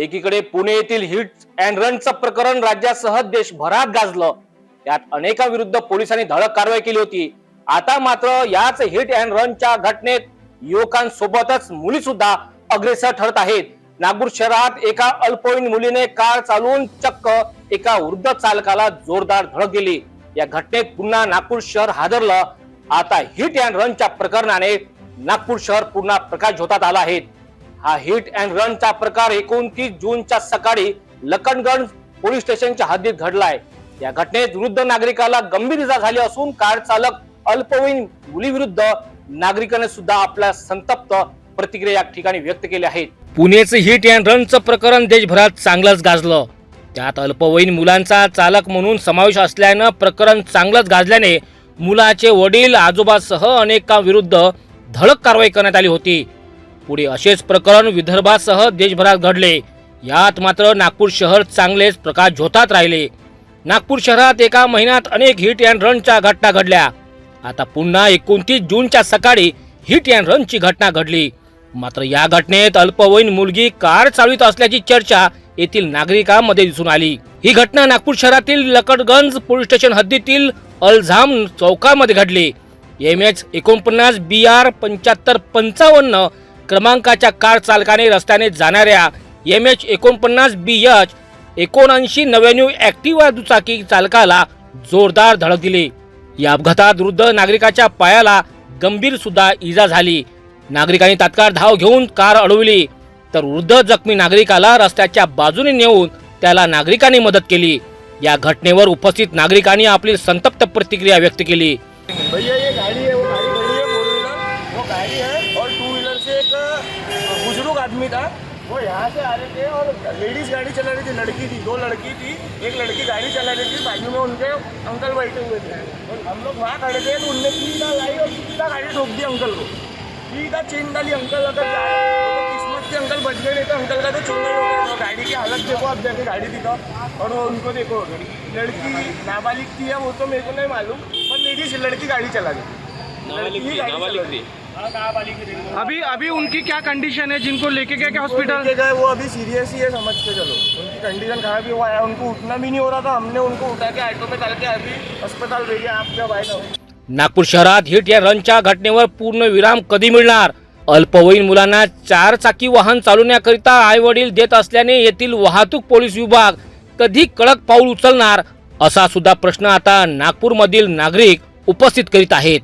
एकीकडे पुणे येथील hit and रनचं प्रकरण राज्यासह देशभरात गाजलं. त्यात अनेकांविरुद्ध पोलिसांनी धडक कारवाई केली होती. आता मात्र याच हिट अँड रनच्या घटनेत युवकांसोबतच मुली सुद्धा अग्रेसर ठरत आहेत. नागपूर शहरात एका अल्पवयीन मुलीने कार चालवून चक्क एका वृद्ध चालकाला जोरदार धडक दिली. या घटनेत पुन्हा नागपूर शहर हादरलं. आता हिट अँड रनच्या प्रकरणाने नागपूर शहर पुन्हा प्रकाश झोतात आला आहे. हा हिट अँड रनचा प्रकार एकोणतीस जूनच्या सकाळी लखनगंज पोलीस स्टेशनच्या हद्दीत घडलाय. या घटनेत वृद्ध नागरिकाला गंभीर इजा झाली असून कार चालक अल्पवयीन मुलीविरुद्ध नागरिकांनी सुद्धा आपल्या संतप्त प्रतिक्रिया या ठिकाणी व्यक्त केल्या आहेत पुणेचं हिट अँड रनचं प्रकरण देशभरात चांगलंच गाजलं. त्यात अल्पवयीन मुलांचा चालक म्हणून समावेश असल्यानं प्रकरण चांगलंच गाजल्याने मुलाचे वडील आजोबासह अनेकांविरुद्ध धडक कारवाई करण्यात आली होती. पुढे असेच प्रकरण विदर्भासह देशभरात घडले. यात मात्र नागपूर शहर चांगलेच प्रकाश झोतात राहिले. नागपूर शहरात एका महिन्यात अनेक हिट अँड रनच्या घटना घडल्या. आता पुन्हा एकोणतीस जूनच्या सकाळी हिट अँड रनची घटना घडली. मात्र या घटनेत अल्पवयीन मुलगी कार चालवित असल्याची चर्चा येथील नागरिकांमध्ये दिसून आली. ही घटना नागपूर शहरातील लकडगंज पोलीस स्टेशन हद्दीतील अल्झाम चौकामध्ये घडली. एम एच एकोणपन्नास बी आर पंच्याहत्तर पंचावन्न क्रमांकाच्या कार चालकाने रस्त्याने जाणाऱ्या एम एच एकोणपन्नास बी एच एकोणऐंशी नव्याण्णव ऍक्टिव्हा दुचाकी चालकाला जोरदार धडक दिली. या अपघातात वृद्ध नागरिकाच्या पायाला गंभीर सुद्धा इजा झाली. नागरिकांनी तात्काळ धाव घेऊन कार अडवली तर वृद्ध जखमी नागरिकाला रस्त्याच्या बाजूने नेऊन त्याला नागरिकांनी मदत केली. या घटनेवर उपस्थित नागरिकांनी आपली संतप्त प्रतिक्रिया व्यक्त केली. भैया ये गाड़ी है वो गाड़ी खड़ी है फोर व्हीलर वो गाड़ी है और आदमी था। वो यहाँ से आ रहे थे और लेडीज़ गाड़ी चला रही थी लड़की थी दो लड़की थी एक लड़की गाड़ी चला रही थी बाजू में उनके अंकल बैठे हुए थे। और हम लोग वहाँ खड़े थे तो उनने सीधा लाई और सीधा गाड़ी ठोक दी अंकल को। सीधा चेन डाली अंकल अगर तो किस्मत से अंकल बच गए नहीं तो अंकल का तो चुंगल हो गया तो गाड़ी की हालत देखो आप जाके गाड़ी दिखाओ और वो उनको देखो लड़की नाबालिग थी या वो तो मेरे को नहीं मालूम पर लेडीज़ लड़की गाड़ी चला ही। हाँ, नाबालिग थी। अभी अभी उनकी क्या कंडीशन है? जिनको लेके गए क्या हॉस्पिटल लेके गए वो अभी सीरियस ही है समझ के चलो। उनकी कंडीशन खराब ही हुआ है उनको उठना भी नहीं हो रहा था। हमने उनको उठा के ऑटो में डाल के अभी अस्पताल भेजा आप जब आए ना नागपूर शहरात हिट या रनच्या घटनेवर पूर्ण विराम कधी मिळणार? अल्पवयीन मुलांना चार चाकी वाहन चालवण्याकरिता आई वडील देत असल्याने येथील वाहतूक पोलीस विभाग कधी कडक पाऊल उचलणार? असा सुद्धा प्रश्न आता नागपूरमधील नागरिक उपस्थित करीत आहेत.